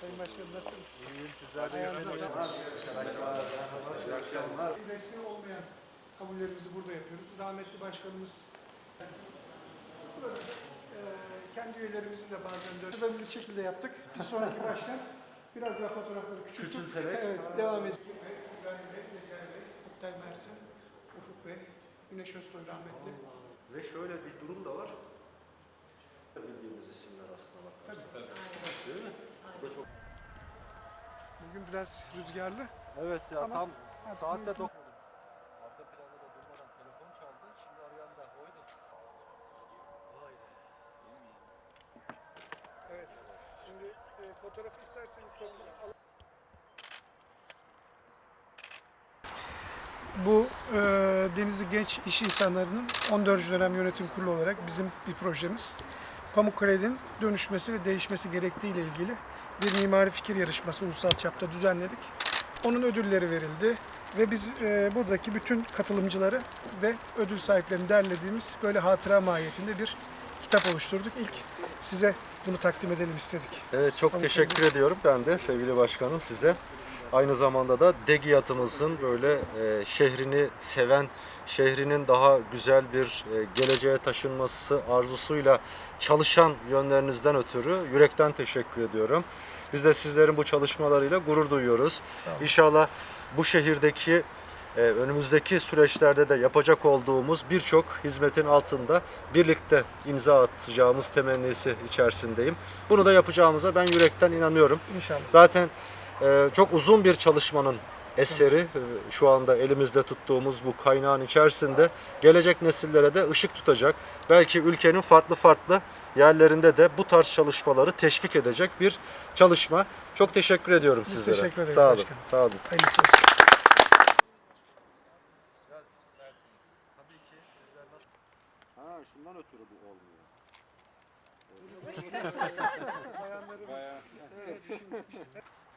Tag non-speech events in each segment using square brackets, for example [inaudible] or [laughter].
Sayın Başkanım nasılsınız? İyiyim, sizler de akşamlar. Resmi olmayan kabullerimizi burada yapıyoruz. Rahmetli başkanımız burada e, kendi üyelerimizi de bazen dönüştürülebilir şekilde yaptık. Bir sonraki başkan biraz daha fotoğrafları küçülttük. Küçülterek. evet, devam edeceğiz. İbrahim Bey, Zekai Bey, Oktay Mersin, Ufuk Bey, Güneş Özsoy rahmetli. Ve şöyle bir durum da var. Bildiğimiz isimler aslında bakarsanız. Değil mi? Bu da çok... Bugün biraz rüzgarlı. Evet ya Ama tam saatte dok... Arka planda da durmadan telefon çaldı. Şimdi arayan da oydu. Vay. Evet. Şimdi e, fotoğrafı isterseniz toplum alın. Bu e, Denizli Genç İş İnsanları'nın 14. dönem yönetim kurulu olarak bizim bir projemiz. Pamukkale'nin dönüşmesi ve değişmesi gerektiği ile ilgili bir mimari fikir yarışması ulusal çapta düzenledik. Onun ödülleri verildi ve biz e, buradaki bütün katılımcıları ve ödül sahiplerini derlediğimiz böyle hatıra mahiyetinde bir kitap oluşturduk. İlk size bunu takdim edelim istedik. Evet çok Tabii, teşekkür ediyorum ben de sevgili başkanım size. Aynı zamanda da Degiyat'ımızın böyle e, şehrini seven, şehrinin daha güzel bir e, geleceğe taşınması arzusuyla çalışan yönlerinizden ötürü yürekten teşekkür ediyorum. Biz de sizlerin bu çalışmalarıyla gurur duyuyoruz. İnşallah bu şehirdeki e, önümüzdeki süreçlerde de yapacak olduğumuz birçok hizmetin altında birlikte imza atacağımız temennisi içerisindeyim. Bunu da yapacağımıza ben yürekten inanıyorum. İnşallah. Zaten çok uzun bir çalışmanın eseri e, şu anda elimizde tuttuğumuz bu kaynağın içerisinde gelecek nesillere de ışık tutacak. Belki ülkenin farklı farklı yerlerinde de bu tarz çalışmaları teşvik edecek bir çalışma. Çok teşekkür ediyorum Biz sizlere. teşekkür ederiz Sağ olun. başkanım. Sağ olun. Hayırlısı olsun. Ha şundan ötürü bu olmuyor. [laughs] [laughs] Bayanlarımız. Evet, [laughs]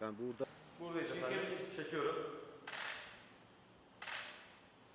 Ben burada Buradayım. Çekiyorum.